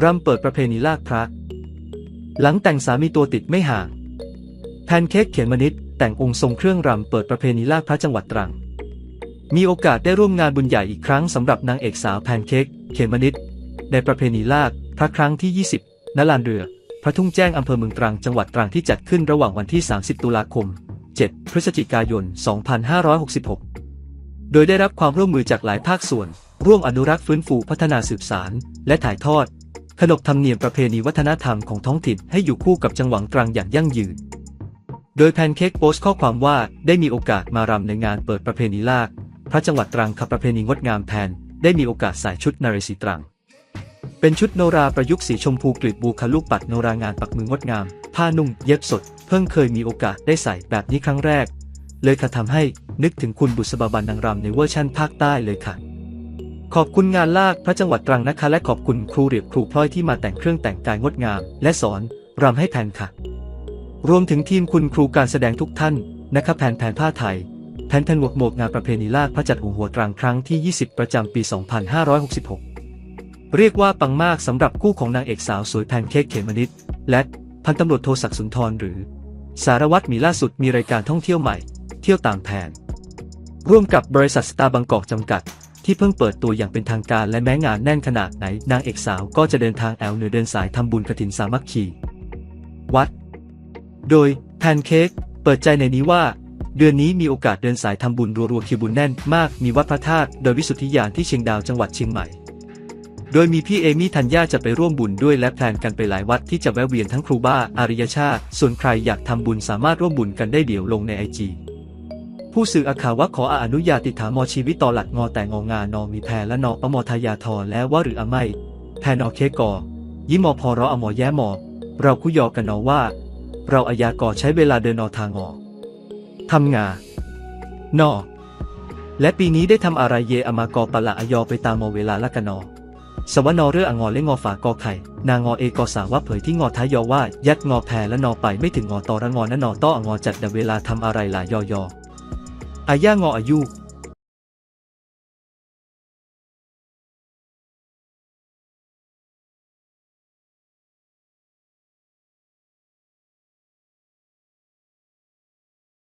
รำเปิดประเพณีลากพระ หลังแต่งสามีตัวติดไม่ห่าง แพนเค้กเขียนมนิดแต่งองค์ทรงเครื่องรำเปิดประเพณีลากพระจังหวัดตรัง มีโอกาสได้ร่วมงานบุญใหญ่อีกครั้งสำหรับนางเอกสาวแพนเค้กเขียนมนิดในประเพณีลากพระครั้งที่ 20 ณ ลานเรือ พระทุ่งแจ้งอำเภอเมืองตรังจังหวัดตรังที่จัดขึ้นระหว่างวันที่ 30 ตุลาคม 7 พฤศจิกายน 2566 โดยได้รับความร่วมมือจากหลายภาคส่วน ร่วมอนุรักษ์ฟื้นฟูพัฒนาสืบสาร และถ่ายทอด ขนบธรรมเนียมประเพณีวัฒนธรรมของท้องถิ่นให้อยู่คู่กับจังหวัดตรังอย่างยั่งยืน โดยแพนเค้กโพสต์ข้อความว่าได้มีโอกาสมารำในงานเปิดประเพณีลาก พระจังหวัดตรังขับประเพณีงดงามแทนได้มีโอกาสใส่ชุดนารีสีตรัง เป็นชุดโนราประยุกต์สีชมพูกลีบบูคาลูกปัดโนรางานปักมืองดงาม ผ้านุ่งเย็บสด เพิ่งเคยมีโอกาสได้ใส่แบบนี้ครั้งแรก เลยค่ะทำให้นึกถึงคุณบุษบาบันนางรำในเวอร์ชั่นภาคใต้เลยค่ะ ขอบคุณงานลากพระจังหวัดตรังนะคะและขอบคุณครูเรียบครูพลอยที่มาแต่งเครื่องแต่งกายงดงาม และสอนรำให้แผนค่ะ รวมถึงทีมคุณครูการแสดงทุกท่านนะคะแผนแผนผ้าไทยแผนแผนหมวกหมวกงานประเพณีลากพระจัดหัวหัวตรังครั้งที่ 20 ประจำปี 2566 เรียกว่าปังมากสำหรับคู่ของนางเอกสาวสวยแพนเค้กเขมนิดและพันตำรวจโทศักดิ์สุนทรหรือ สารวัตรมีล่าสุดมีรายการท่องเที่ยวใหม่ เที่ยวตามแผน ร่วมกับบริษัทสตาร์บางกอกจำกัด ที่เพิ่งเปิดตัวอย่างเป็นทางการและแม้งานแน่นขนาดไหน นางเอกสาวก็จะเดินทางแอลเหนือเดินสายทำบุญกระถินสามัคคีวัด โดยแพนเค้กเปิดใจในนี้ว่า เดือนนี้มีโอกาสเดินสายทำบุญรัวๆคิวบุญแน่นมาก มีวัดพระธาตุโดยวิสุทธิยานที่เชียงดาวจังหวัดเชียงใหม่ โดยมีพี่เอมี่ธัญญาจะไปร่วมบุญด้วยและแพลนกันไปหลายวัดที่จะแวะเวียนทั้งครูบ้าอาริยชาติ ส่วนใครอยากทำบุญสามารถร่วมบุญกันได้เดี๋ยวลงในไอจี ผู้สื่ออาข่าวว่าขออนุญาติถามอชีวิตต่อหลักงอแต่งองานอมีแพรและนอปมอทายาทอแล้วว่าหรืออะไม่แพนอเคกอยิมอพอรออมอแย้มอ เราคุยอกันนอว่า เราอายากอใช้เวลาเดินนอทางอทำงานอและปีนี้ได้ทำอะไรเยอมากอปะละอยอไปตามมอเวลาละกันนอสวนอเรือองอและงอฝากอไข่ นางอเอกอสาวะเผยที่งอท้ายยอว่า ยัดงอแพรและนอไปไม่ถึงงอตอระงอนะนอต้อองอจัดเวลาทำอะไรหลายยอยอ อาย่างออายุ